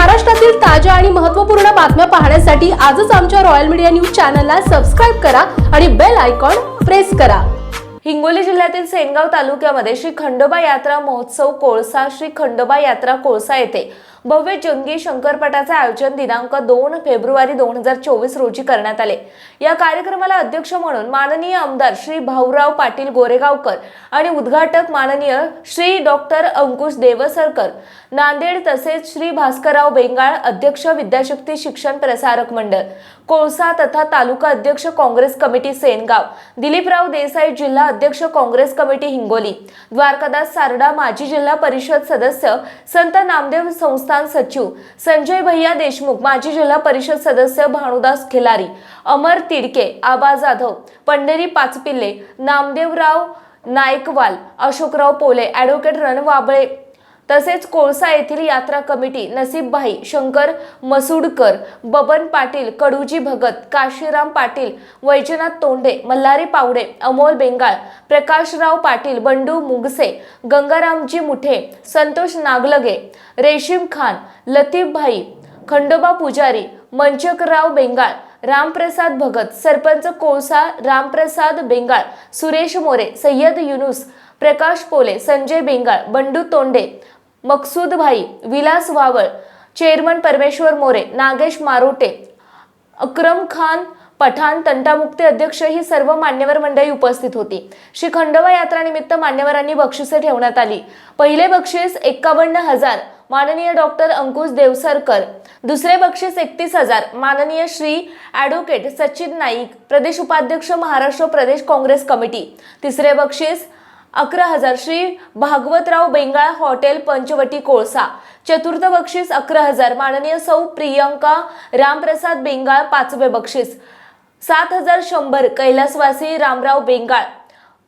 महाराष्ट्रातील ताज्या आणि महत्त्वपूर्ण बातम्या पाहण्यासाठी आजच आमच्या रॉयल मीडिया न्यूज चॅनलला सबस्क्राईब करा आणि बेल आयकॉन प्रेस करा. हिंगोली जिल्ह्यातील सेनगाव तालुक्यामध्ये श्री खंडोबा यात्रा महोत्सव कोळसा श्री खंडोबा यात्रा कोळसा येथे भव्य जंगी शंकरपटाचे आयोजन दिनांक दोन फेब्रुवारी दोन हजार चोवीस रोजी करण्यात आले. या कार्यक्रमाला अध्यक्ष म्हणून माननीय आमदार श्री भाऊराव पाटील गोरेगावकर आणि उद्घाटक माननीय श्री डॉक्टर अंकुश देवसरकर नांदेड तसेच श्री भास्करराव बेंगाळ अध्यक्ष विद्याशक्ती शिक्षण प्रसारक मंडळ कोळसा तथा तालुका अध्यक्ष काँग्रेस कमिटी सेनगाव दिलीपराव देसाई जिल्हा अध्यक्ष काँग्रेस कमिटी हिंगोली द्वारकादास सारडा माजी जिल्हा परिषद सदस्य संत नामदेव संस्था संस्थान सचिव संजय भैया देशमुख माजी जिल्हा परिषद सदस्य भानुदास खिलारी अमर तिडके आबा जाधव पंढरी पाचपिल्ले नामदेवराव नायकवाल अशोकराव पोले ॲडव्होकेट रणवाबळे तसेच कोळसा येथील यात्रा कमिटी नसीबभाई शंकर मसुडकर बबन पाटील कडूजी भगत काशीराम पाटील वैजनाथ तोंडे मल्हारी पावडे अमोल बेंगाळ प्रकाशराव पाटील बंडू मुगसे गंगारामजी मुठे संतोष नागलगे रेशीम खान लतीफभाई खंडोबा पुजारी मंचकराव बेंगाळ रामप्रसाद भगत सरपंच कोळसा रामप्रसाद बेंगाळ सुरेश मोरे सय्यद युनुस प्रकाश पोले संजय बेंगाळ बंडू तोंडे मकसूद भाई विलास वावळ चेअरमन परमेश्वर मोरे नागेश मारोटे अक्रम खान पठाण तंटामुक्ती अध्यक्ष ही सर्व मान्यवर मंडळी उपस्थित होती. श्री खंडोबा यात्रानिमित्त मान्यवरांनी बक्षिसे ठेवण्यात आली. पहिले बक्षीस एक्कावन्न हजार माननीय डॉक्टर अंकुश देवसरकर. दुसरे बक्षीस एकतीस हजार माननीय श्री ॲडव्होकेट सचिन नाईक प्रदेश उपाध्यक्ष महाराष्ट्र प्रदेश काँग्रेस कमिटी. तिसरे बक्षीस अकरा हजार श्री भागवतराव बेंगाळ हॉटेल पंचवटी कोळसा. चतुर्थ बक्षीस अकरा हजार. माननीय सौ प्रियंका रामप्रसाद बेंगाळ पाचवे बक्षीस. सात हजार शंभर. कैलासवासी रामराव बेंगाळ.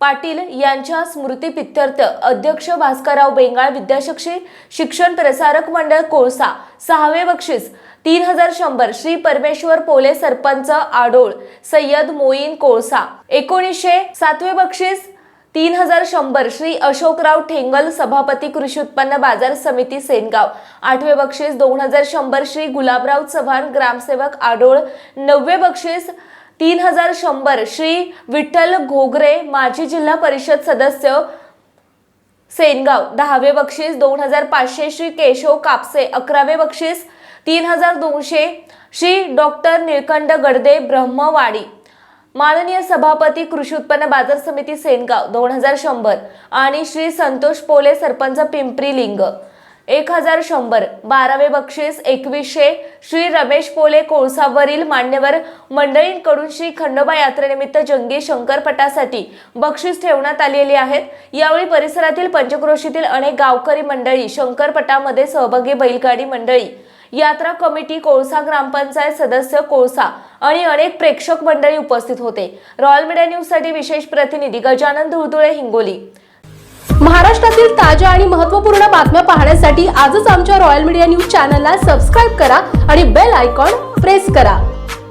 पाटील यांच्या स्मृतीपित्यर्थ अध्यक्ष भास्करराव बेंगाळ विद्याशक्षी शिक्षण प्रसारक मंडळ कोळसा. सहावे बक्षीस. तीन हजार शंभर. श्री परमेश्वर पोले सरपंच आडोळ. सय्यद मोईन कोळसा. एकोणीसशे सातवे बक्षीस. तीन हजार शंभर श्री अशोकराव ठेंगल सभापती कृषी उत्पन्न बाजार समिती सेनगाव. आठवे बक्षीस दोन हजार शंभर श्री गुलाबराव चव्हाण ग्रामसेवक आडोळ. नववे बक्षीस तीन हजार शंभर श्री विठ्ठल घोगरे माजी जिल्हा परिषद सदस्य सेनगाव. दहावे बक्षीस दोन हजार पाचशे श्री केशव कापसे. अकरावे बक्षीस तीन हजार दोनशे श्री डॉक्टर निळकंठ गडदे ब्रह्मवाडी. माननीय सभापती कृषी उत्पन्न बाजार समिती सेनगाव दोन हजार शंभर आणि श्री संतोष पोले सरपंच पिंपरी लिंग एक हजार शंभर. बारावे बक्षीस एकवीसशे. श्री रमेश पोले कोळसावरील मान्यवर मंडळींकडून श्री खंडोबा यात्रेनिमित्त जंगी शंकरपटासाठी बक्षीस ठेवण्यात आलेली आहेत. यावेळी परिसरातील पंचक्रोशीतील अनेक गावकरी मंडळी शंकरपटामध्ये सहभागी बैलगाडी मंडळी यात्रा कमिटी कोळसा ग्रामपंचायत सदस्य कोळसा आणि अनेक प्रेक्षक मंडळी उपस्थित होते. रॉयल मीडिया न्यूजसाठी विशेष प्रतिनिधी गजानन धुळतुळे हिंगोली. महाराष्ट्रातील ताज्या आणि महत्त्वपूर्ण बातम्या पाहण्यासाठी आजच आमच्या रॉयल मीडिया न्यूज चॅनलला सबस्क्राईब करा आणि बेल आयकॉन प्रेस करा.